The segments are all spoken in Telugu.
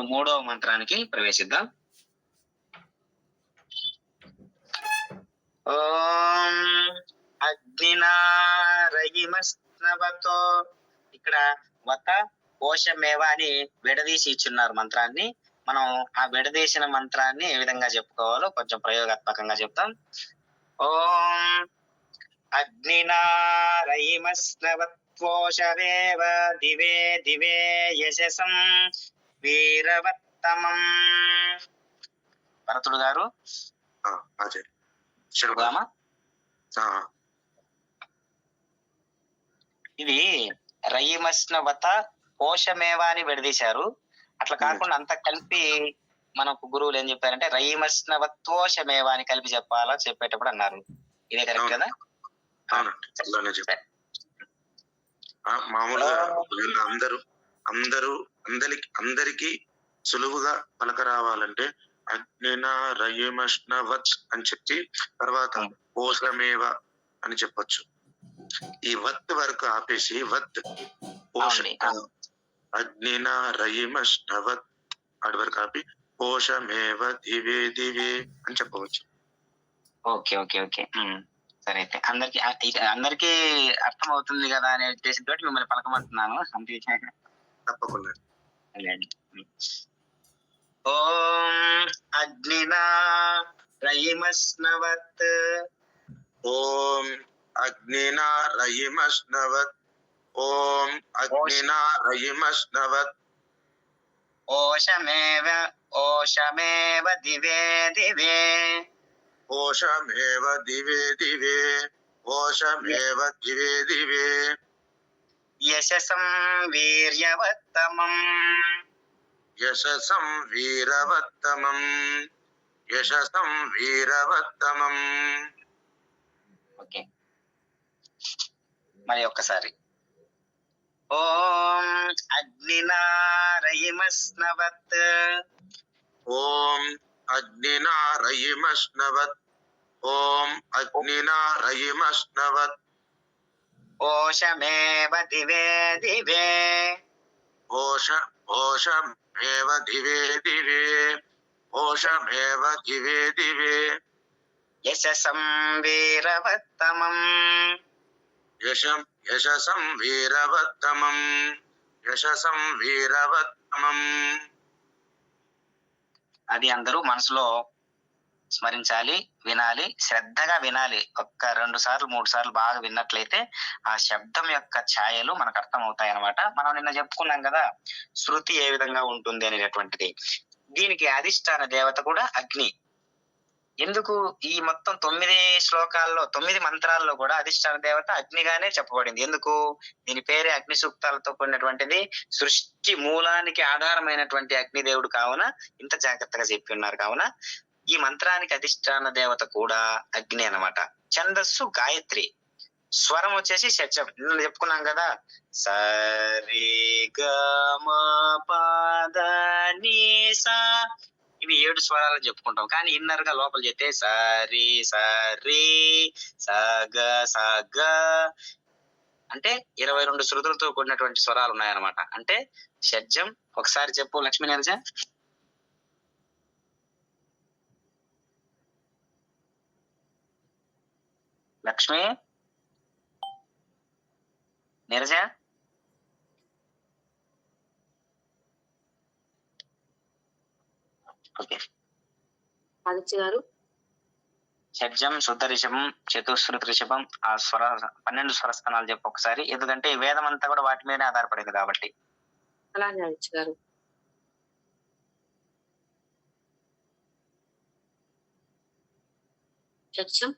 ఇప్పుడు మూడవ మంత్రానికి ప్రవేశిద్దాం. ఓం అగ్నినారయిమస్నవతో ఇక్కడ వత కోశమేవ అని విడదీసి ఇచ్చున్నారు మంత్రాన్ని. మనం ఆ విడదీసిన మంత్రాన్ని ఏ విధంగా చెప్పుకోవాలో కొంచెం ప్రయోగాత్మకంగా చెప్తాం ఓం అగ్నినారయిమస్నవత్వోషవేవ దివే దివే యశసం. వీరవత్తమం. భరతుడు గారు. ఇది రయిమస్నవత కోశమేవ అని విడదీశారు. అట్లా కాకుండా అంత కలిపి మనకు గురువులు ఏం చెప్పారంటే రయిమస్నవత్వోషమేవ అని కలిపి చెప్పాలా చెప్పేటప్పుడు అన్నారు. ఇదే కరెక్ట్ కదా? మామూలుగా అందరూ అందరూ అందరికి అందరికి సులువుగా పలక రావాలంటే అగ్నిన రయమష్ణవత్ అని చెప్పి తర్వాత ఓషమేవ అని చెప్పొచ్చు. ఈ వత్ వరకు ఆపేసి వత్ పోష. అగ్నిన రయిమష్ణవత్ అటు వరకు ఆపి పోషమేవ దివే దివే అని చెప్పవచ్చు. Okay okay okay. సరే అయితే. అందరికి అందరికి అర్థం అవుతుంది కదా అనే ఉద్దేశంతో మిమ్మల్ని పలకమంటున్నాను. అంతే తప్పకుండా. అదేండి. ఓం అగ్నినా రయిమస్నవత్. ఓం అగ్నినా రయిమష్ణవత్ ఓం అగ్నినా రయిమష్ణవత్ ఓషమేవ ఓషమేవ దివే దివే. ఓషమేవ దివే దివే. ఓషమేవ దివే దివే. యశసం వీర్యవత్తమం యశసం వీరవత్తమం యశసం వీరవత్తమం ఓకే మరి ఒక్కసారి. ఓం అగ్నినా రయిమస్నవత్ ఓం అగ్నినా రయిమష్ణవత్ ఓం అగ్నినా ఓషమేవ దివే దివే. ఓష ఓషమేవ దివే దివే. ఓషమేవ దివే దివే. యశసం వీరవత్తమం యశం యశసం వీరవత్తమం యశసం వీరవత్తమం అది అందరూ మనసులో స్మరించాలి వినాలి శ్రద్ధగా వినాలి. ఒక్క రెండు సార్లు మూడు సార్లు బాగా విన్నట్లయితే ఆ శబ్దం యొక్క ఛాయలు మనకు అర్థం అవుతాయి అనమాట మనం నిన్న చెప్పుకున్నాం కదా శృతి ఏ విధంగా ఉంటుంది అనేటటువంటిది. దీనికి అధిష్టాన దేవత కూడా అగ్ని. ఎందుకు? ఈ మొత్తం తొమ్మిది శ్లోకాల్లో తొమ్మిది మంత్రాల్లో కూడా అధిష్టాన దేవత అగ్నిగానే చెప్పబడింది. ఎందుకు? దీని పేరే అగ్ని సూక్తాలతో కూడినటువంటిది. సృష్టి మూలానికి ఆధారమైనటువంటి అగ్నిదేవుడు కావున ఇంత జాగ్రత్తగా చెప్పి ఉన్నారు. కావున ఈ మంత్రానికి అధిష్టాన దేవత కూడా అగ్ని అన్నమాట. ఛందస్సు గాయత్రి. స్వరం వచ్చేసి షట్జం నిన్న చెప్పుకున్నాం కదా? సరి గ ని ఇవి ఏడు స్వరాలు చెప్పుకుంటాం. కానీ ఇన్నర్గా లోపల చెప్తే సరి సరి సగ సగ అంటే ఇరవై రెండు శృతులతో కూడినటువంటి స్వరాలు ఉన్నాయన్నమాట. అంటే షడ్జం ఒకసారి చెప్పు లక్ష్మీ నీరజ లక్ష్మి? నీరజ? ఓకే. ఆదిత్య గారు? షడ్జం శుద్ధ రిషభం చతుశ్రుత రిషభం ఆ స్వర పన్నెండు స్వరస్థానాలు చెప్పు ఒకసారి. ఎందుకంటే వేదం అంతా కూడా వాటి మీదనే ఆధారపడింది కాబట్టి. అలానే ఆదిత్య గారు. షట్సం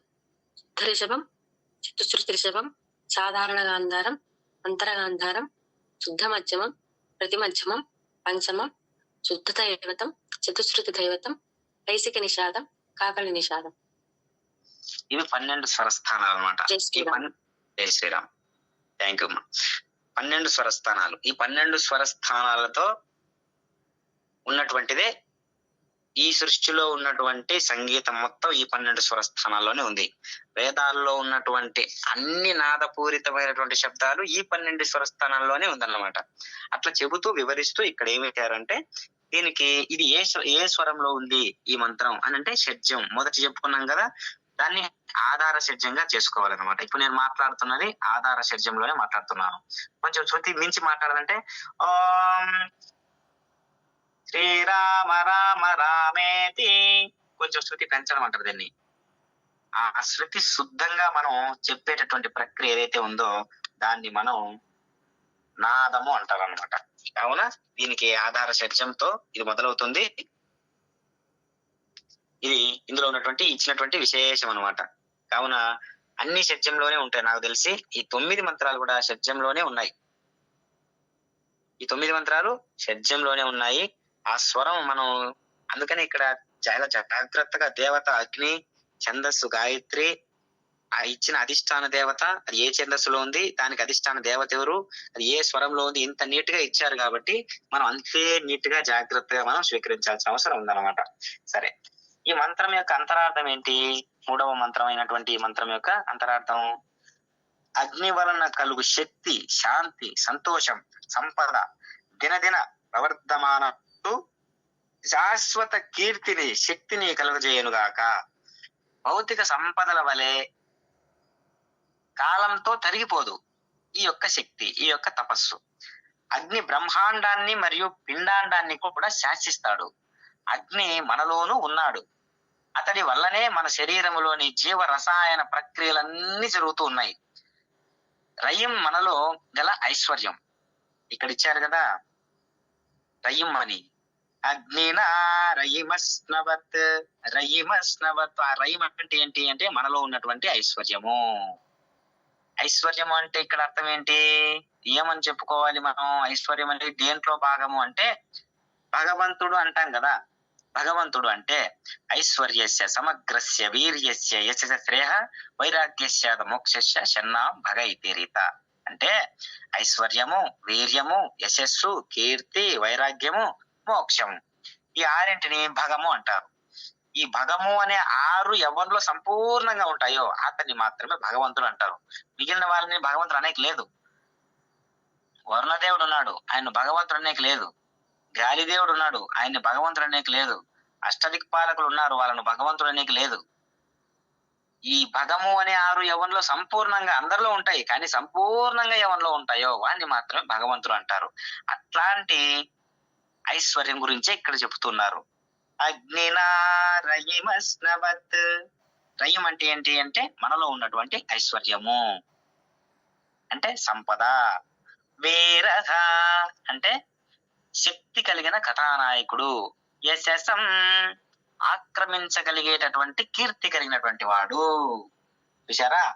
శుద్ధ చతుశ్రుతి రిషభం సాధారణ గాంధారం అంతరగాంధారం శుద్ధ మధ్యమం ప్రతి మధ్యమం పంచమం శుద్ధ దైవతం చతుశ్రుతి దైవతం కైసిక నిషాదం కాకలి నిషాదం. ఇవి పన్నెండు స్వరస్థానాలు అనమాట జై శ్రీరామ్. పన్- జై శ్రీరామ్. థ్యాంక్ యూ అమ్మా పన్నెండు స్వరస్థానాలు. ఈ పన్నెండు స్వరస్థానాలతో ఉన్నటువంటిదే ఈ సృష్టిలో ఉన్నటువంటి సంగీతం మొత్తం ఈ పన్నెండు స్వరస్థానాల్లోనే ఉంది. వేదాల్లో ఉన్నటువంటి అన్ని నాదపూరితమైనటువంటి శబ్దాలు ఈ పన్నెండు స్వరస్థానాల్లోనే ఉందన్నమాట. అట్లా చెబుతూ వివరిస్తూ ఇక్కడ ఏమి దీనికి ఇది ఏ ఏ స్వరంలో ఉంది ఈ మంత్రం అని అంటే షడ్జం. మొదటి చెప్పుకున్నాం కదా దాన్ని ఆధార షడ్జంగా చేసుకోవాలన్నమాట. ఇప్పుడు నేను మాట్లాడుతున్నది ఆధార షడ్జంలోనే మాట్లాడుతున్నాను. కొంచెం శృతి మించి మాట్లాడాలంటే ఓం శ్రీరామ రామ రామేతి. కొంచెం శృతి పెంచడం అంటారు దీన్ని. ఆ శృతి శుద్ధంగా మనం చెప్పేటటువంటి ప్రక్రియ ఏదైతే ఉందో దాన్ని మనం నాదము అంటారు అనమాట కావున దీనికి ఆధార షడ్జంతో ఇది మొదలవుతుంది. ఇది ఇందులో ఉన్నటువంటి ఇచ్చినటువంటి విశేషం అన్నమాట. కావున అన్ని షడ్జంలోనే ఉంటాయి నాకు తెలిసి. ఈ తొమ్మిది మంత్రాలు కూడా షడ్జంలోనే ఉన్నాయి. ఈ తొమ్మిది మంత్రాలు షడ్జంలోనే ఉన్నాయి. ఆ స్వరం మనం అందుకని ఇక్కడ చాలా జాగ్రత్తగా దేవత అగ్ని ఛందస్సు గాయత్రి ఆ ఇచ్చిన అధిష్టాన దేవత అది ఏ ఛందస్సులో ఉంది దానికి అధిష్టాన దేవత ఎవరు అది ఏ స్వరంలో ఉంది ఇంత నీట్గా ఇచ్చారు కాబట్టి మనం అంతే నీట్గా జాగ్రత్తగా మనం స్వీకరించాల్సిన అవసరం ఉందన్నమాట. సరే ఈ మంత్రం యొక్క అంతరార్థం ఏంటి? మూడవ మంత్రం అయినటువంటి ఈ మంత్రం యొక్క అంతరార్థం. అగ్ని వలన కలుగు శక్తి శాంతి సంతోషం సంపద దినదిన ప్రవర్ధమాన శాశ్వత కీర్తిని శక్తిని కలుగజేయనుగాక. భౌతిక సంపదల వలె కాలంతో తరిగిపోదు ఈ యొక్క శక్తి ఈ యొక్క తపస్సు. అగ్ని బ్రహ్మాండాన్ని మరియు పిండాండాన్ని కూడా శాసిస్తాడు. అగ్ని మనలోనూ ఉన్నాడు. అతడి వల్లనే మన శరీరంలోని జీవ రసాయన ప్రక్రియలన్నీ జరుగుతూ ఉన్నాయి. రయం మనలో గల ఐశ్వర్యం. ఇక్కడ ఇచ్చారు కదా రయం అని. అగ్నినా రయిమస్నవత్. రయిమస్నవత్ ఆ రయిమ అంటే ఏంటి అంటే మనలో ఉన్నటువంటి ఐశ్వర్యము. ఐశ్వర్యము అంటే ఇక్కడ అర్థం ఏంటి? ఏమని చెప్పుకోవాలి మనం? ఐశ్వర్యం అంటే దేంట్లో భాగము అంటే భగవంతుడు అంటాం కదా. భగవంతుడు అంటే ఐశ్వర్యస్య సమగ్రస్య వీర్యస్య యశ శ్రేయ వైరాగ్యస్య మోక్షస్య షన్నా భగ రీత అంటే ఐశ్వర్యము వీర్యము యశస్సు కీర్తి వైరాగ్యము మోక్షం. ఈ ఆరింటిని భగము అంటారు. ఈ భగము అనే ఆరు ఎవరిలో సంపూర్ణంగా ఉంటాయో అతన్ని మాత్రమే భగవంతుడు అంటారు. మిగిలిన వాళ్ళని భగవంతుడు అనేక లేదు. వరుణదేవుడు ఉన్నాడు ఆయన భగవంతుడు అనేక లేదు. గాలిదేవుడు ఉన్నాడు ఆయన్ని భగవంతుడు అనేక లేదు. అష్టదిక్పాలకులు ఉన్నారు వాళ్ళను భగవంతుడు అనేక లేదు. ఈ భగము అనే ఆరు యవన్లో సంపూర్ణంగా అందరిలో ఉంటాయి కానీ సంపూర్ణంగా యవన్లో ఉంటాయో వాడిని మాత్రమే భగవంతుడు అంటారు. అట్లాంటి ఐశ్వర్యం గురించే ఇక్కడ చెబుతున్నారు. అగ్నినా రయిమస్నవత్ రయం అంటే ఏంటి అంటే మనలో ఉన్నటువంటి ఐశ్వర్యము. అంటే సంపద. వీరహ అంటే శక్తి కలిగిన కథానాయకుడు. యశసం ఆక్రమించగలిగేటటువంటి కీర్తి కలిగినటువంటి వాడు. చూసారా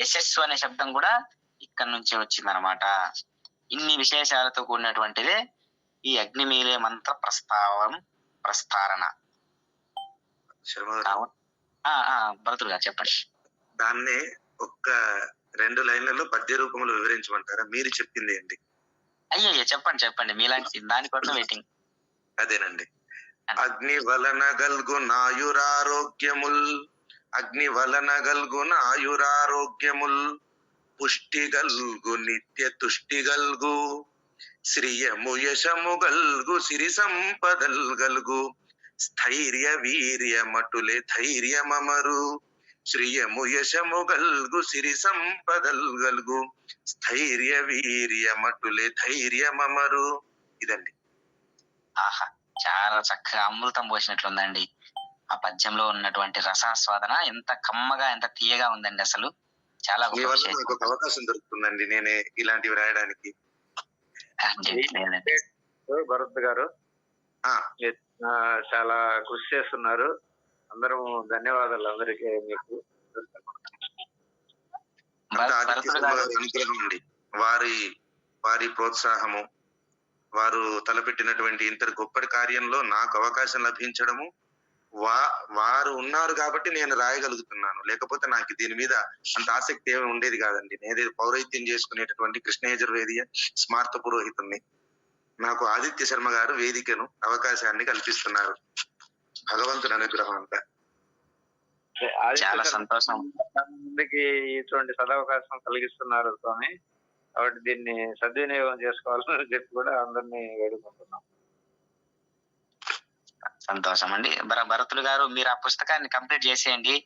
యశస్సు అనే శబ్దం కూడా ఇక్కడ నుంచి వచ్చిందనమాట ఇన్ని విశేషాలతో కూడినటువంటిదే ఈ అగ్నిమీలే మంత్ర ప్రస్తావం ప్రస్తారణ. భరతుడు గారు చెప్పండి. దాన్నే ఒక్క రెండు లైన్లలో పద్య రూపంలో వివరించమంటారా? మీరు చెప్పింది ఏంటి? అయ్యయ్యో చెప్పండి చెప్పండి. మీలాంటి దానికోసం వెయిటింగ్ అదేనండి. అగ్ని వలన గల్గు నాయురారోగ్యముల్. అగ్ని వలన గల్గు నాయురారోగ్యముల్. పుష్టి గల్గు నిత్య తుష్టి గల్గు. శ్రియము యశము గల్గు సిరి సంపదల్ గల్గు. స్థైర్య వీర్య మటులే ధైర్యమమరు. శ్రియము యశము గల్గు సిరి సంపదల్ గల్గు. స్థైర్య వీర్య మటులే ధైర్యమమరు. ఇదండి. ఆహా చాలా చక్కగా అమృతం పోసినట్లుందండి. ఆ పద్యంలో ఉన్నటువంటి రసాస్వాదన ఎంత కమ్మగా ఎంత తీయగా ఉందండి అసలు. చాలా అవకాశం దొరుకుతుందండి నేనే ఇలాంటివి రాయడానికి. భరత్ గారు. చాలా కృషి చేస్తున్నారు. అందరం ధన్యవాదాలు అందరికీ మీకు. వారి వారి ప్రోత్సాహము వారు తలపెట్టినటువంటి ఇంతటి గొప్పటి కార్యంలో నాకు అవకాశం లభించడము వా వారు ఉన్నారు కాబట్టి నేను రాయగలుగుతున్నాను. లేకపోతే నాకు దీని మీద అంత ఆసక్తి ఏమి ఉండేది కాదండి. నేనే పౌరైత్యం చేసుకునేటటువంటి కృష్ణ యజుర్వేదియ స్మార్త పురోహితుణ్ణి. నాకు ఆదిత్య శర్మ గారు వేదికను అవకాశాన్ని కల్పిస్తున్నారు. భగవంతుని అనుగ్రహం అంతా. చాలా సంతోషం. మందికి ఇటువంటి సదవకాశం కలిగిస్తున్నారు స్వామి. కాబట్టి దీన్ని సద్వినియోగం చేసుకోవాలని చెప్పి కూడా అందరినీ వేడుకుంటున్నాం. సంతోషం అండి. భర- భరతులు గారు మీరు ఆ పుస్తకాన్ని కంప్లీట్ చేసేయండి.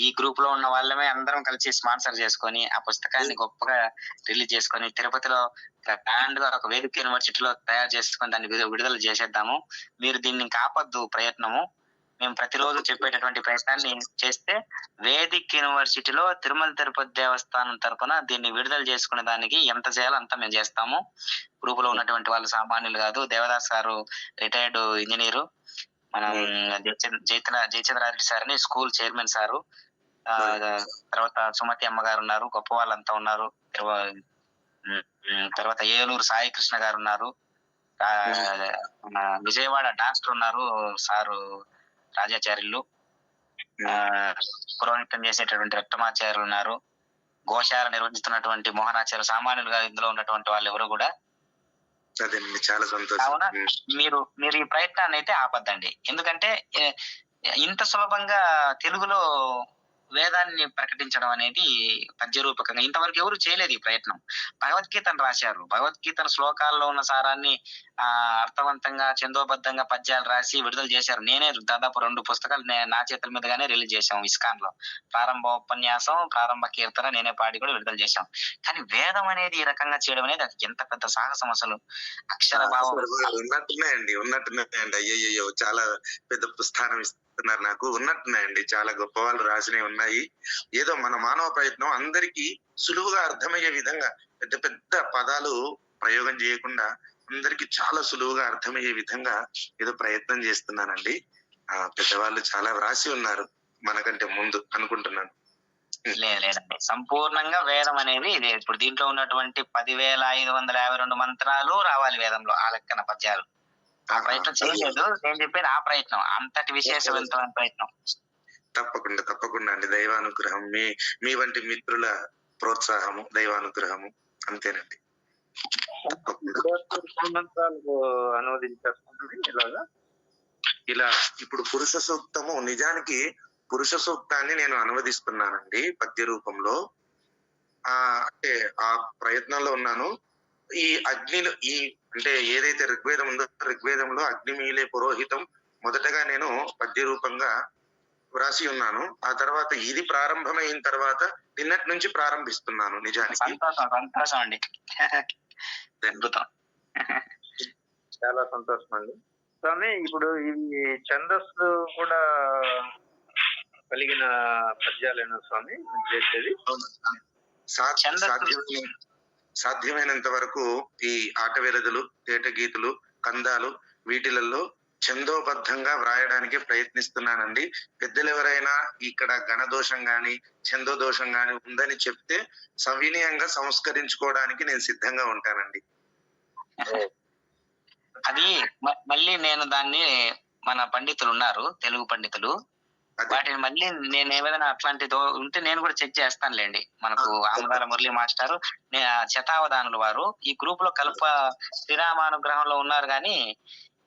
ఈ గ్రూప్లో ఉన్న వాళ్ళమే అందరం కలిసి స్పాన్సర్ చేసుకొని ఆ పుస్తకాన్ని గొప్పగా రిలీజ్ చేసుకొని తిరుపతిలో గ్రాండ్గా ఒక వేదిక యూనివర్సిటీలో తయారు చేసుకొని దాన్ని విడుదల చేసేద్దాము. మీరు దీన్ని కాపద్దు ప్రయత్నము. మేము ప్రతిరోజు చెప్పేటటువంటి ప్రయత్నాన్ని చేస్తే వేదిక్ యూనివర్సిటీలో తిరుమల తిరుపతి దేవస్థానం తరపున దీన్ని విడుదల చేసుకునే దానికి ఎంత చేయాలో అంత మేము చేస్తాము. గ్రూప్లో ఉన్నటువంటి వాళ్ళు సామాన్యులు కాదు. దేవదాస్ గారు రిటైర్డ్ ఇంజనీరు మనం జైచంద్ర జయచంద్రారెడ్డి సార్ అని స్కూల్ చైర్మన్ సారు. తర్వాత సుమతి అమ్మ గారు ఉన్నారు గొప్ప వాళ్ళంతా ఉన్నారు. తర్వాత ఏలూరు సాయి కృష్ణ గారు ఉన్నారు. విజయవాడ డాక్టర్ ఉన్నారు సారు రాజాచార్యులు. ఆ, పురోహితం చేసేటటువంటి రక్తమాచార్యులు ఉన్నారు. గోశాల నిర్వహిస్తున్నటువంటి మోహనాచార్య సామాన్యులుగా ఇందులో ఉన్నటువంటి వాళ్ళు ఎవరు కూడా అదేనండి చాలా సంతోషం అవునా? మీరు మీరు ఈ ప్రయత్నాన్ని అయితే ఆపద్దండి ఎందుకంటే ఇంత సులభంగా తెలుగులో వేదాన్ని ప్రకటించడం అనేది పద్యరూపకంగా ఇంతవరకు ఎవరు చేయలేదు ఈ ప్రయత్నం. భగవద్గీతను రాశారు. భగవద్గీతను శ్లోకాల్లో ఉన్న సారాన్ని ఆ అర్థవంతంగా చందోబద్ధంగా పద్యాలు రాసి విడుదల చేశారు. నేనే దాదాపు రెండు పుస్తకాలు నే- చేతుల మీదుగానే రిలీజ్ చేశాం ఇస్కాన్లో ప్రారంభ ఉపన్యాసం ప్రారంభ కీర్తన నేనే పాడి కూడా విడుదల చేశాం. కానీ వేదం అనేది ఈ రకంగా చేయడం అనేది అది ఎంత పెద్ద సాహసం అసలు. అక్షర భావం. ఉన్నట్టున్నాయండి ఉన్నట్టున్నాయండి. అయ్యయ్యో చాలా పెద్ద స్థానం చెప్తున్నారు. నాకు ఉన్నట్టున్నాయండి. చాలా గొప్ప వాళ్ళు రాసినవి ఉన్నాయి. ఏదో మన మానవ ప్రయత్నం అందరికీ సులువుగా అర్థమయ్యే విధంగా పెద్ద పెద్ద పదాలు ప్రయోగం చేయకుండా అందరికీ చాలా సులువుగా అర్థమయ్యే విధంగా ఏదో ప్రయత్నం చేస్తున్నానండి. ఆ పెద్దవాళ్ళు చాలా వ్రాసి ఉన్నారు మనకంటే ముందు అనుకుంటున్నాను. లేదు లేదండి. సంపూర్ణంగా వేదం అనేది ఇది. ఇప్పుడు దీంట్లో ఉన్నటువంటి పదివేల ఐదు వందల యాభై రెండు మంత్రాలు రావాలి వేదంలో. ఆ లెక్కన పద్యాలు. ప్రయత్నం చేయలేదు. నేను చెప్పేది ఆ ప్రయత్నం. అంతటి విశేషవంతమైన ప్రయత్నం. తప్పకుండా తప్పకుండా అండి. దైవానుగ్రహం మీ మీ వంటి మిత్రుల ప్రోత్సాహము దైవానుగ్రహము. అంతేనండి. ఇలాగా? ఇలా ఇప్పుడు పురుష సూక్తము నిజానికి పురుష సూక్తాన్ని నేను అనువదిస్తున్నానండి పద్య రూపంలో. ఆ అంటే ఆ ప్రయత్నంలో ఉన్నాను. ఈ అగ్నిలో ఈ అంటే ఏదైతే ఋగ్వేదం ఉందో ఋగ్వేదంలో అగ్నిమీలే పురోహితం. మొదటగా నేను పద్య రూపంగా వ్రాసి ఉన్నాను. ఆ తర్వాత ఇది ప్రారంభమైన తర్వాత నిన్నటి నుంచి ప్రారంభిస్తున్నాను నిజానికి. సంతోషం సంతోషం అండి. అద్భుతం. చాలా సంతోషం అండి. స్వామి ఇప్పుడు ఇవి ఛందస్సు కూడా కలిగిన పద్యాలేనా స్వామి చేసేది? సాధ్యమైనంత వరకు ఈ ఆటవిరదులు తేటగీతులు కందాలు వీటిలలో ఛందోబద్ధంగా వ్రాయడానికి ప్రయత్నిస్తున్నానండి. పెద్దలు ఎవరైనా ఇక్కడ గణదోషం గాని ఛందో దోషం గాని ఉందని చెప్తే సవినయంగా సంస్కరించుకోవడానికి నేను సిద్ధంగా ఉంటానండి. అది మ- మళ్ళీ నేను దాన్ని మన పండితులు ఉన్నారు తెలుగు పండితులు. వాటిని మళ్ళీ నేను ఏమైనా అట్లాంటిదో ఉంటే నేను కూడా చెక్ చేస్తానులేండి. మనకు ఆమదాల మురళి మాస్టారు శతావధానులు వారు. ఈ గ్రూప్లో కల్ప శ్రీరామానుగ్రహంలో ఉన్నారు కానీ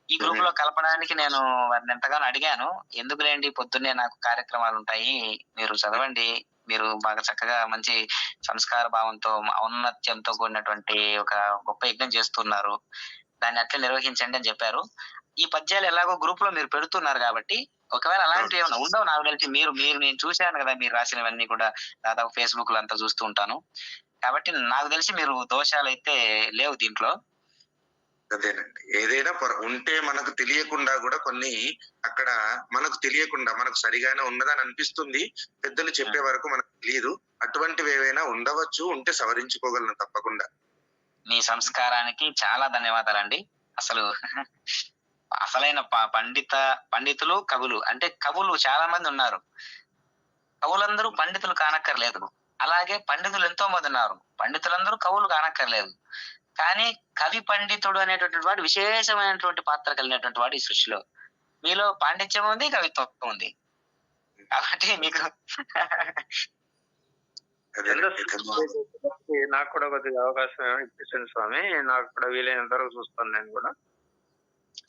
ఈ గ్రూప్లో కలపడానికి నేను వారిని ఎంతగానో అడిగాను. ఎందుకులేండి పొద్దున్నే నాకు కార్యక్రమాలు ఉంటాయి మీరు చదవండి. మీరు బాగా చక్కగా మంచి సంస్కార భావంతో ఔన్నత్యంతో కూడినటువంటి ఒక గొప్ప యజ్ఞం చేస్తున్నారు. దాన్ని అట్లే నిర్వహించండి అని చెప్పారు. ఈ పద్యాలు ఎలాగో గ్రూప్లో మీరు పెడుతున్నారు కాబట్టి ఒకవేళ అలాంటివి ఏమైనా ఉండవు నాకు తెలిసి మీరు మీరు నేను చూశాను కదా మీరు రాసినవన్నీ కూడా దాదాపు ఫేస్బుక్లో అంతా చూస్తూ ఉంటాను. కాబట్టి నాకు తెలిసి మీరు దోషాలు అయితే లేవు దీంట్లో. అదేనండి. ఏదైనా ఉంటే మనకు తెలియకుండా కూడా కొన్ని అక్కడ మనకు తెలియకుండా మనకు సరిగానే ఉన్నదని అనిపిస్తుంది. పెద్దలు చెప్పే వరకు మనకు తెలియదు. అటువంటివి ఏవైనా ఉండవచ్చు ఉంటే సవరించుకోగలను తప్పకుండా. మీ సంస్కారానికి చాలా ధన్యవాదాలండి. అసలు అసలైన ప- పండిత పండితులు కవులు. అంటే కవులు చాలా మంది ఉన్నారు. కవులందరూ పండితులు కానక్కర్లేదు. అలాగే పండితులు ఎంతో మంది ఉన్నారు. పండితులందరూ కవులు కానక్కర్లేదు. కానీ కవి పండితుడు అనేటటువంటి వాడు విశేషమైనటువంటి పాత్ర కలిగినటువంటి వాడు ఈ సృష్టిలో. మీలో పాండిత్యం ఉంది కవిత్వం ఉంది. కాబట్టి మీకు నాకు కూడా కొద్దిగా అవకాశం ఇప్పించండి స్వామి. నాకు కూడా వీలైనంత వరకు చూస్తాను నేను కూడా.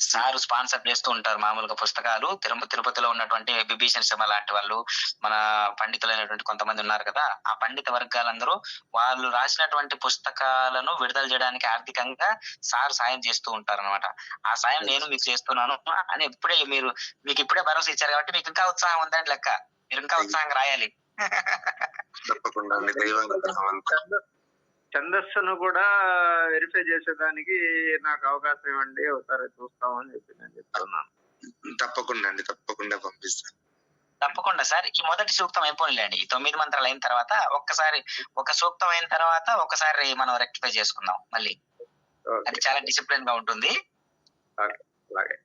సారు స్పాన్సర్ చేస్తూ ఉంటారు మామూలుగా పుస్తకాలు. తిరుపతి తిరుపతిలో ఉన్నటువంటి బిభీషణ్ శర్మ లాంటి వాళ్ళు మన పండితులైనటువంటి కొంతమంది ఉన్నారు కదా ఆ పండిత వర్గాలందరూ వాళ్ళు రాసినటువంటి పుస్తకాలను విడుదల చేయడానికి ఆర్థికంగా సార్ సాయం చేస్తూ ఉంటారు అనమాట ఆ సాయం నేను మీకు చేస్తున్నాను అని ఇప్పుడే మీరు మీకు ఇప్పుడే భరోసా ఇచ్చారు కాబట్టి మీకు ఇంకా ఉత్సాహం ఉందని లెక్క. మీరు ఇంకా ఉత్సాహంగా రాయాలి. తప్పకుండా ఛందస్సును కూడా వెరిఫై చేసేదానికి నాకు అవకాశం ఇవ్వండి ఒకసారి చూస్తామని చెప్పి నేను చెప్తున్నాను. తప్పకుండా అండి తప్పకుండా పంపిస్తాను. తప్పకుండా సార్ ఈ మొదటి సూక్తం అయిపోయిలేండి ఈ తొమ్మిది మంత్రాలు అయిన తర్వాత ఒక్కసారి ఒక సూక్తం అయిన తర్వాత ఒకసారి మనం రెక్టిఫై చేసుకుందాం మళ్ళీ. అది చాలా డిసిప్లిన్గా ఉంటుంది. అలాగే.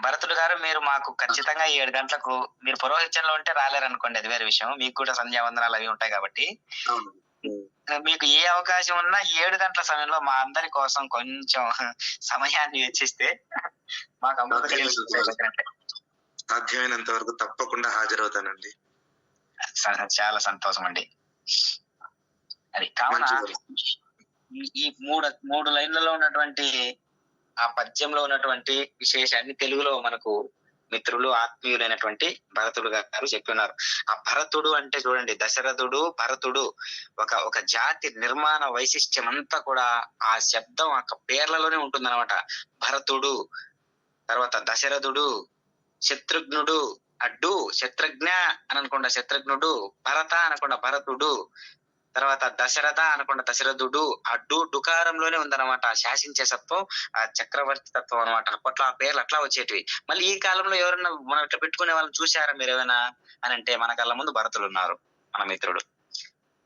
భరతుడు గారు మీరు మాకు ఖచ్చితంగా ఏడు గంటలకు మీరు పురోహిత్యంలో ఉంటే రాలేరు అనుకోండి అది వేరే విషయం. మీకు కూడా సంధ్యావందనాలు అవి ఉంటాయి కాబట్టి. మీకు ఏ అవకాశం ఉన్నా ఏడు గంటల సమయంలో మా అందరి కోసం కొంచెం సమయాన్ని వెచ్చిస్తే మాకు సాధ్యమైనంత వరకు తప్పకుండా హాజరవుతానండి. చాలా సంతోషం అండి. అది కావున ఈ మూడు మూడు లైన్లలో ఉన్నటువంటి ఆ పద్యంలో ఉన్నటువంటి విశేషాన్ని తెలుగులో మనకు మిత్రులు ఆత్మీయులైనటువంటి భరతుడు గారు చెప్పినారు. ఆ భరతుడు అంటే చూడండి దశరథుడు భరతుడు ఒక ఒక జాతి నిర్మాణ వైశిష్ట్యం అంతా కూడా ఆ శబ్దం ఆ పేర్లలోనే ఉంటుందన్నమాట. భరతుడు తర్వాత దశరథుడు శత్రుఘ్నుడు అడ్డు శత్రుఘ్న అని అనుకుండా శత్రుఘ్నుడు భరత అనకుండా భరతుడు తర్వాత దశరథ అనకుండా దశరథుడు అడ్డు డుకారంలోనే ఉందన్నమాట. శాసించే సత్వం ఆ చక్రవర్తి తత్వం అనమాట అప్పట్లో ఆ పేర్లు అట్లా వచ్చేటివి. మళ్ళీ ఈ కాలంలో ఎవరైనా మనం ఇట్లా పెట్టుకునే వాళ్ళని చూసారా మీరు ఏమైనా? అని అంటే మన కళ్ళ ముందు భరతులు ఉన్నారు మన మిత్రుడు.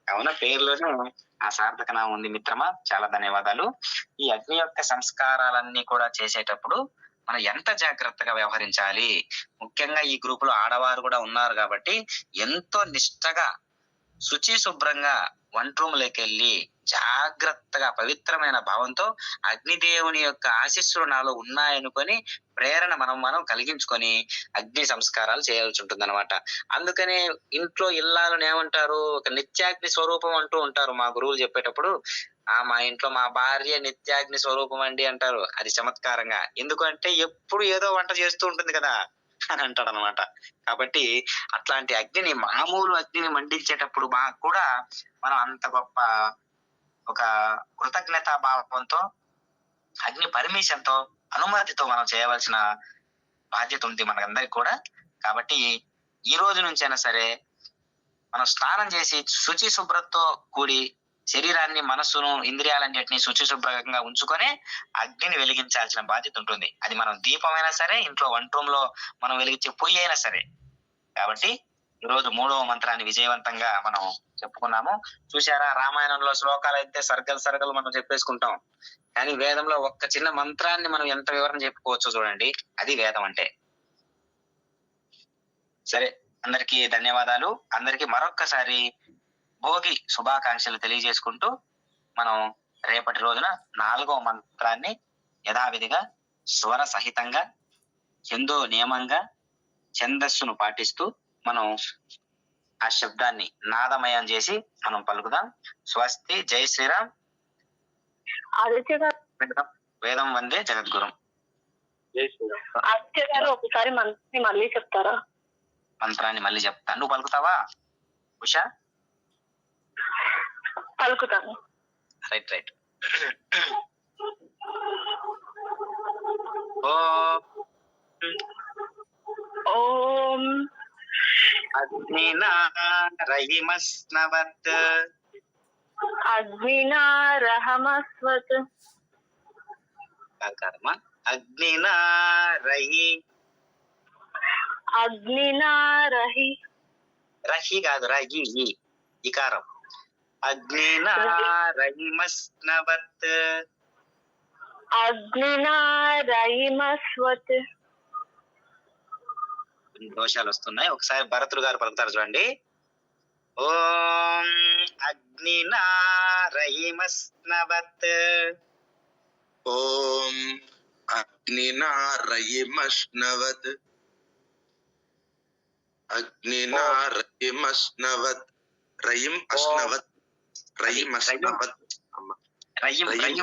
కావున పేర్లోనే ఆ సార్థక నామం ఉంది మిత్రమా? చాలా ధన్యవాదాలు. ఈ అగ్ని యొక్క సంస్కారాలన్నీ కూడా చేసేటప్పుడు మనం ఎంత జాగ్రత్తగా వ్యవహరించాలి? ముఖ్యంగా ఈ గ్రూప్లో ఆడవారు కూడా ఉన్నారు కాబట్టి ఎంతో నిష్టగా శుచి శుభ్రంగా వంట రూమ్ వెళ్ళి జాగ్రత్తగా పవిత్రమైన భావంతో అగ్నిదేవుని యొక్క ఆశీస్సులు నాలో ఉన్నాయనుకొని ప్రేరణ మనం మనం కలిగించుకొని అగ్ని సంస్కారాలు చేయాల్సి ఉంటుంది అనమాట అందుకనే ఇంట్లో ఇల్లాలను ఏమంటారు? ఒక నిత్యాగ్ని స్వరూపం అంటూ ఉంటారు మా గురువులు చెప్పేటప్పుడు. ఆ మా ఇంట్లో మా భార్య నిత్యాగ్ని స్వరూపం అండి అంటారు. అది చమత్కారంగా. ఎందుకంటే ఎప్పుడు ఏదో వంట చేస్తూ ఉంటుంది కదా. అని అంటాడు అనమాట కాబట్టి అట్లాంటి అగ్నిని మామూలు అగ్నిని మండించేటప్పుడు మాకు కూడా మనం అంత గొప్ప ఒక కృతజ్ఞతా భావంతో అగ్ని పర్మిషన్తో అనుమతితో మనం చేయవలసిన బాధ్యత ఉంది మనకందరికి కూడా. కాబట్టి ఈ రోజు నుంచైనా సరే మనం స్నానం చేసి శుచి శుభ్రతతో కూడి శరీరాన్ని మనస్సును ఇంద్రియాలన్నింటినీ శుచి శుభ్రంగా ఉంచుకొని అగ్నిని వెలిగించాల్సిన బాధ్యత ఉంటుంది. అది మనం దీపమైనా సరే ఇంట్లో వన్ రూమ్లో మనం వెలిగించే పొయ్యి అయినా సరే. కాబట్టి ఈ రోజు మూడవ మంత్రాన్ని విజయవంతంగా మనం చెప్పుకున్నాము. చూసారా రామాయణంలో శ్లోకాలు అయితే సర్గలు సర్గలు మనం చెప్పేసుకుంటాం. కానీ వేదంలో ఒక్క చిన్న మంత్రాన్ని మనం ఎంత వివరణ చెప్పుకోవచ్చో చూడండి. అది వేదం అంటే. సరే అందరికీ ధన్యవాదాలు. అందరికీ మరొక్కసారి భోగి శుభాకాంక్షలు తెలియజేసుకుంటూ మనం రేపటి రోజున నాలుగో మంత్రాన్ని యథావిధిగా స్వర సహితంగా ఎందో నియమంగా ఛందస్సును పాటిస్తూ మనం ఆ శబ్దాన్ని నాదమయం చేసి మనం పలుకుదాం. స్వస్తి జై శ్రీరామ్. వేదం వేదం వందే జగద్గురం. ఒకసారి మంత్రి మళ్ళీ చెప్తారా? మంత్రాన్ని మళ్ళీ చెప్తా నువ్వు పలుకుతావా? ఉషా? పలుకుతాను. రైట్ రైట్ ఓ. ఓం అగ్నినారయిమస్నవత్ అగ్నినా రహమస్వత్ కర్మ అగ్నినారయి అగ్నినా రహి రహి కాదు రగి ఈ. ఇకారం. అగ్నినారయిమస్నవత్ అగ్నినా రహిమస్వత్ కొన్ని దోషాలు వస్తున్నాయి. ఒకసారి భరతుడు గారు పలుకుతారు చూడండి. ఓం అగ్నినారయిమస్నవత్ ఓం అగ్నినా రయిమష్ణవత్ అగ్నినా రయిమష్ణవత్ రయిం అమ్మ. రయ్యం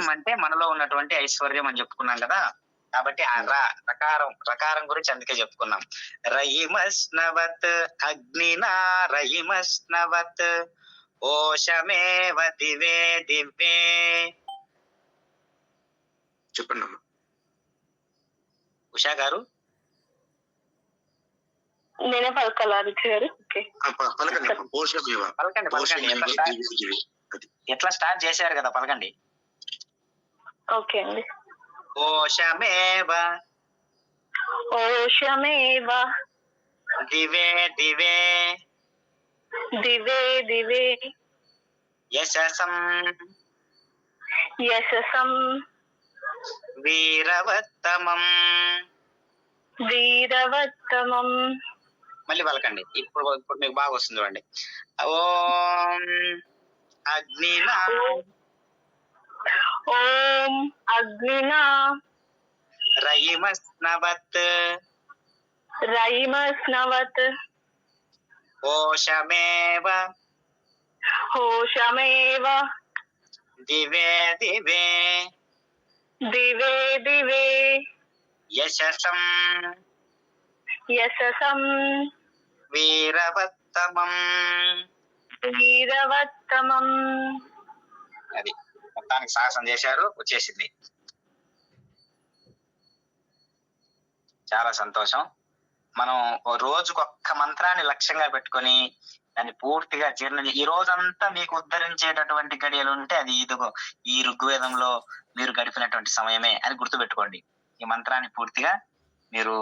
అంటే మనలో ఉన్నటువంటి ఐశ్వర్యం అని చెప్పుకున్నాం కదా. కాబట్టి ఆ రకారం రకారం గురించి అందుకే చెప్పుకున్నాం. రయిమస్నవత్ అగ్నినా రయిమస్నవత్ ఓషమేవ దివే దివ్యే. చెప్పండి ఉషా గారు? నేనే పలకాల గారు పలకండి పలకండి ఎట్లా పోషమేవ స్టార్ట్ చేశారు కదా పలకండి. ఓకే అండి. ఓషమేవ ఓషమేవ దివే దివే. దివే దివే. యశసం. యశసం. వీరవత్తమం. వీరవత్తమం. మళ్ళీ పలకండి ఇప్పుడు ఇప్పుడు మీకు బాగా వస్తుంది చూడండి. ఓం అగ్నినా ఓం అగ్నినా రయిమస్నవత్ రైమస్నవత్ ఓషమేవ హోషమేవ దివే దివే దివే దివే యశసం యశసం వీరవత్తమం ఉత్తమం అది మొత్తానికి సాహసం చేశారు వచ్చేసింది. చాలా సంతోషం. మనం ఓ రోజుకు ఒక్క మంత్రాన్ని లక్ష్యంగా పెట్టుకొని దాన్ని పూర్తిగా జీర్ణం ఈ రోజంతా మీకు ఉద్ధరించేటటువంటి గడియలు ఉంటే అది ఇదిగో ఈ ఋగ్వేదంలో మీరు గడిపినటువంటి సమయమే అని గుర్తుపెట్టుకోండి. ఈ మంత్రాన్ని పూర్తిగా మీరు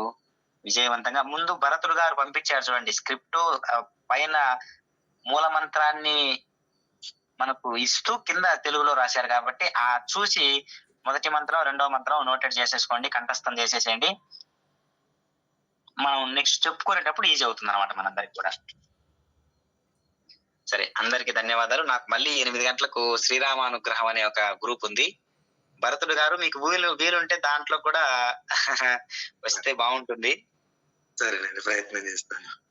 విజయవంతంగా ముందు భరతుడు గారు పంపించారు చూడండి స్క్రిప్ట్ పైన మూల మంత్రాన్ని మనకు ఇస్తూ కింద తెలుగులో రాశారు కాబట్టి ఆ చూసి మొదటి మంత్రం రెండో మంత్రం నోటెడ్ చేసేసుకోండి కంఠస్థం చేసేసేయండి. మనం నెక్స్ట్ చెప్పుకునేటప్పుడు ఈజీ అవుతుంది అనమాట మనందరికి కూడా. సరే అందరికి ధన్యవాదాలు. నాకు మళ్ళీ ఎనిమిది గంటలకు శ్రీరామానుగ్రహం అనే ఒక గ్రూప్ ఉంది. భరతుడు గారు మీకు వీలు వీలుంటే దాంట్లో కూడా వస్తే బాగుంటుంది. సరేనండి ప్రయత్నం చేస్తాను.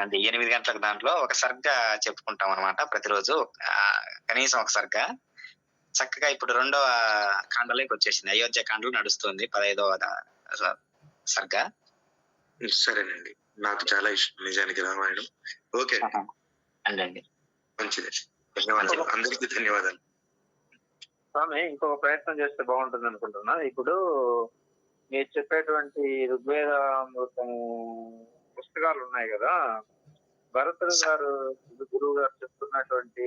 అది ఎనిమిది గంటలకు దాంట్లో ఒక సర్గ చెప్పుకుంటాం అనమాట ప్రతిరోజు. కనీసం ఒక సర్గ చక్కగా ఇప్పుడు రెండవ కాండలోకి వచ్చేసింది. అయోధ్య కాండలో నడుస్తుంది పదహైదవ సర్గ సరేనండి. నాకు చాలా ఇష్టం నిజానికి రామాయణం. ఓకే. అండి. మంచిది. ధన్యవాదాలు. అందరికీ ధన్యవాదాలు. స్వామి ఇంకొక ప్రయత్నం చేస్తే బాగుంటుంది అనుకుంటున్నా. ఇప్పుడు మీరు చెప్పేటువంటి ఋగ్వేదామృతం పుస్తకాలు ఉన్నాయి కదా. భరతుడు గారు గురువు గారు చెప్తున్నటువంటి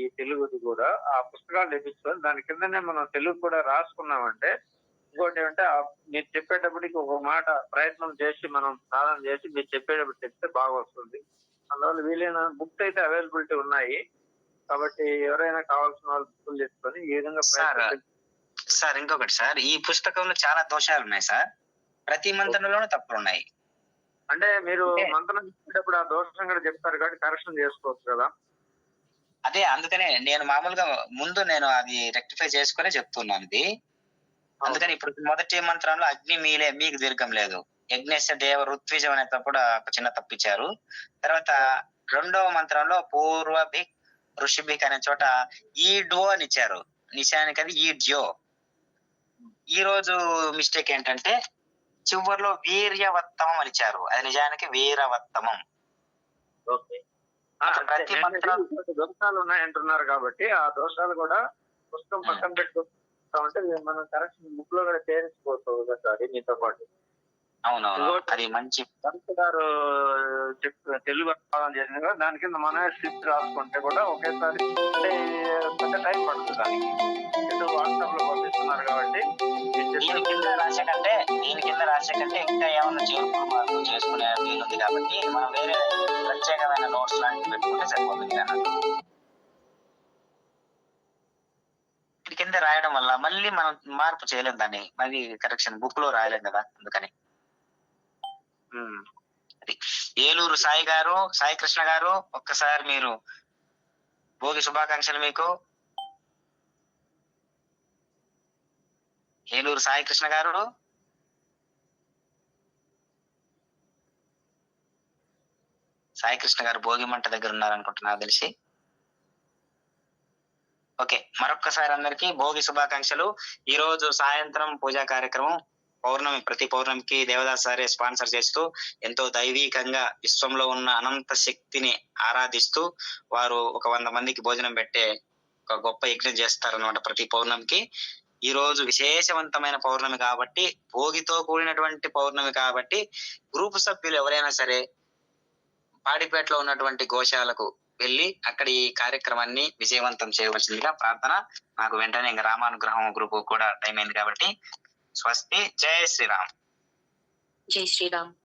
ఈ తెలుగుది కూడా ఆ పుస్తకాలు తెప్పించుకొని దాని కిందనే మనం తెలుగు కూడా రాసుకున్నామంటే ఇంకోటి ఏమంటే మీరు చెప్పేటప్పటికి ఒక మాట ప్రయత్నం చేసి మనం సాధన చేసి మీరు చెప్పేటప్పుడు చెప్తే బాగా వస్తుంది అందువల్ల వీలైన బుక్స్ అయితే అవైలబిలిటీ ఉన్నాయి. కాబట్టి ఎవరైనా కావాల్సిన వాళ్ళు బుక్కులు తెచ్చుకొని ఈ విధంగా సార్ ఇంకొకటి సార్ ఈ పుస్తకంలో చాలా దోషాలు ఉన్నాయి సార్. ప్రతి మంత్రంలోనూ తప్పులు ఉన్నాయి అంటే మీరు మంత్రం చెప్పేటప్పుడు ఆ దోషం కూడా చెప్తారు కాబట్టి కరెక్షన్ చేసుకోవచ్చు కదా. అదే అందుకనే నేను మామూలుగా ముందు నేను అది రెక్టిఫై చేసుకునే చెప్తున్నాను ఇది. అందుకని ఇప్పుడు మొదటి మంత్రంలో అగ్ని మీలే మీకు దీర్ఘం లేదు. యజ్ఞేశ దేవ ఋత్విజం అనే తప్పుడు ఒక చిన్న తప్పిచ్చారు తర్వాత రెండవ మంత్రంలో పూర్వభిక్ ఋషిభిక్ అనే చోట ఈ డో అని ఇచ్చారు. నిశానికి అది ఈ డ్యో ఈ రోజు మిస్టేక్ ఏంటంటే చివరిలో వీర్యవత్తమం అని ఇచ్చారు. అది నిజానికి వీరవత్తమం. ప్రతి దోషాలు ఉన్నాయంటున్నారు కాబట్టి ఆ దోషాలు కూడా పుస్తకం పక్కన పెట్టుకుంటామంటే మనం కరెక్షన్ బుక్లో కూడా చేర్చుకోవచ్చు సార్ మీతో పాటు. అవునవును. అది మంచి భరత్ గారు తెలుగు అనువాదం చేసింది కదా దాని కింద మనమే స్క్రిప్ట్ రాసుకుంటే కూడా ఒకేసారి అంటే కొంచెం టైం పడుతుంది దానికి. ఎందుకు వాట్సాప్లో పంపిస్తున్నారు కాబట్టి దీని కింద రాసే కంటే దీని కింద రాసే కంటే ఇంకా ఏమన్నా చేరుకుని మార్పు చేసుకునే వీలుంది కాబట్టి మనం వేరే ప్రత్యేకమైన నోట్స్ లాంటివి పెట్టుకుంటే సరిపోతుంది అన్నట్టు కింద రాయడం వల్ల మళ్ళీ మనం మార్పు చేయలేం దాన్ని. మళ్ళీ కరెక్షన్ బుక్లో రాయలేం కదా అందుకని. ఏలూరు సాయి గారు సాయి కృష్ణ గారు ఒక్కసారి మీరు భోగి శుభాకాంక్షలు మీకు. ఏలూరు సాయి కృష్ణ గారు. సాయి కృష్ణ గారు భోగి మంట దగ్గర ఉన్నారనుకుంటున్నా తెలిసి. ఓకే మరొక్కసారి అందరికి భోగి శుభాకాంక్షలు. ఈ రోజు సాయంత్రం పూజా కార్యక్రమం పౌర్ణమి ప్రతి పౌర్ణమికి దేవదాస్ సారే స్పాన్సర్ చేస్తూ ఎంతో దైవీకంగా విశ్వంలో ఉన్న అనంత శక్తిని ఆరాధిస్తూ వారు ఒక వంద మందికి భోజనం పెట్టే ఒక గొప్ప యజ్ఞం చేస్తారనమాట ప్రతి పౌర్ణమికి. ఈ రోజు విశేషవంతమైన పౌర్ణమి కాబట్టి భోగితో కూడినటువంటి పౌర్ణమి కాబట్టి గ్రూప్ సభ్యులు ఎవరైనా సరే పాడిపేటలో ఉన్నటువంటి గోశాలకు వెళ్ళి అక్కడ ఈ కార్యక్రమాన్ని విజయవంతం చేయవలసిందిగా ప్రార్థన. నాకు వెంటనే ఇంకా రామానుగ్రహం గ్రూప్ కూడా టైం అయింది కాబట్టి స్వస్తి జై శ్రీరామ్ జై శ్రీరామ్